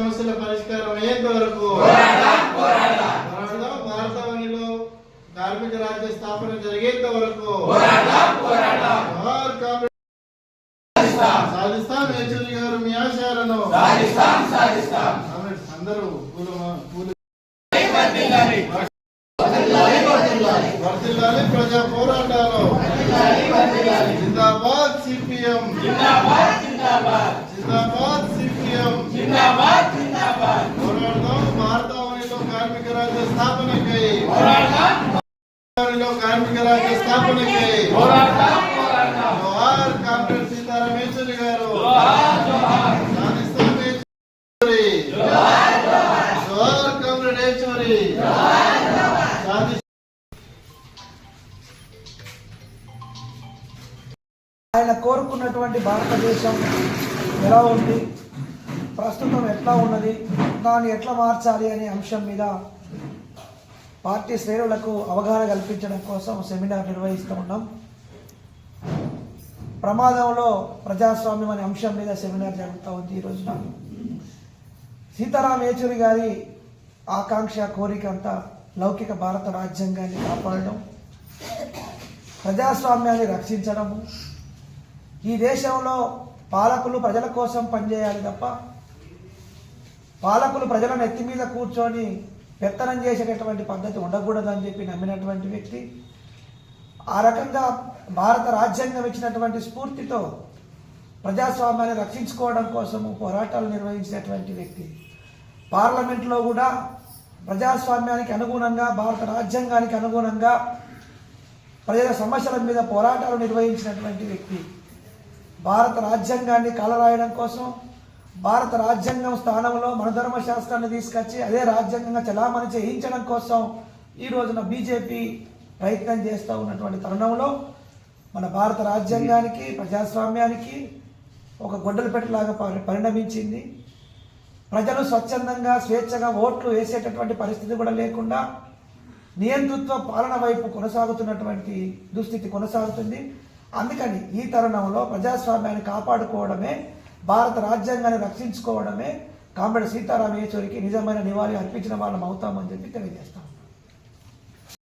సమస్యల పరిష్కారం అయ్యేంత వరకు భారతవనిలో కార్మిక రాజ్య స్థాపన జరిగేంత వరకు సాధిస్తాం. యేచూరి గారు మీ ఆశయాలను. అందరూ వర్ధిల్లాలి ప్రజా పోరాటాలు. జిందాబాద్ సిపిఎం. జిందాబాద్ సిపిఎం. స్థాపనకై కార్మిక రాజ్య స్థాపనకై జోహార్ గారు జోహార్ ఆయన కోరుకున్నటువంటి భారతదేశం ఎలా ఉంది? ప్రస్తుతం ఎట్లా ఉన్నది? దాన్ని ఎట్లా మార్చాలి అనే అంశం మీద పార్టీ శ్రేణులకు అవగాహన కల్పించడం కోసం సెమినార్ నిర్వహిస్తూ ఉన్నాం. ప్రమాదంలో ప్రజాస్వామ్యం అనే అంశం మీద సెమినార్ జరుగుతూ ఉంది ఈ రోజున. సీతారాం యేచూరి గారి ఆకాంక్ష కోరిక అంతా లౌకిక భారత రాజ్యాంగాన్ని కాపాడడం ప్రజాస్వామ్యాన్ని రక్షించడము ఈ దేశంలో పాలకులు ప్రజల కోసం పనిచేయాలి తప్ప పాలకులు ప్రజలను ఎత్తి మీద కూర్చొని పెత్తనం చేసేటటువంటి పద్ధతి ఉండకూడదని చెప్పి నమ్మినటువంటి వ్యక్తి ఆ రకంగా భారత రాజ్యాంగం ఇచ్చినటువంటి స్ఫూర్తితో ప్రజాస్వామ్యాన్ని రక్షించుకోవడం కోసము పోరాటాలు నిర్వహించినటువంటి వ్యక్తి. పార్లమెంట్లో కూడా ప్రజాస్వామ్యానికి అనుగుణంగా భారత రాజ్యాంగానికి అనుగుణంగా ప్రజల సమస్యల మీద పోరాటాలు నిర్వహించినటువంటి వ్యక్తి. భారత రాజ్యాంగాన్ని కలరాయడం కోసం భారత రాజ్యాంగం స్థానంలో మనధర్మ శాస్త్రాన్ని తీసుకొచ్చి అదే రాజ్యాంగంగా చలామణి చేయించడం కోసం ఈ రోజున బీజేపీ ప్రయత్నం చేస్తూ ఉన్నటువంటి తరుణంలో మన భారత రాజ్యాంగానికి ప్రజాస్వామ్యానికి ఒక గొడ్డలు పెట్టలాగా పరిణమించింది. ప్రజలు స్వచ్ఛందంగా స్వేచ్ఛగా ఓట్లు వేసేటటువంటి పరిస్థితి కూడా లేకుండా నియంతృత్వ పాలన వైపు కొనసాగుతున్నటువంటి దుస్థితి కొనసాగుతుంది. అందుకని ఈ తరుణంలో ప్రజాస్వామ్యాన్ని కాపాడుకోవడమే భారత రాజ్యాంగాన్ని రక్షించుకోవడమే కామ్రేడ్ సీతారాం యేచూరికి నిజమైన నివాళి అర్పించిన వాళ్ళం అవుతామని చెప్పి తెలియజేస్తాం.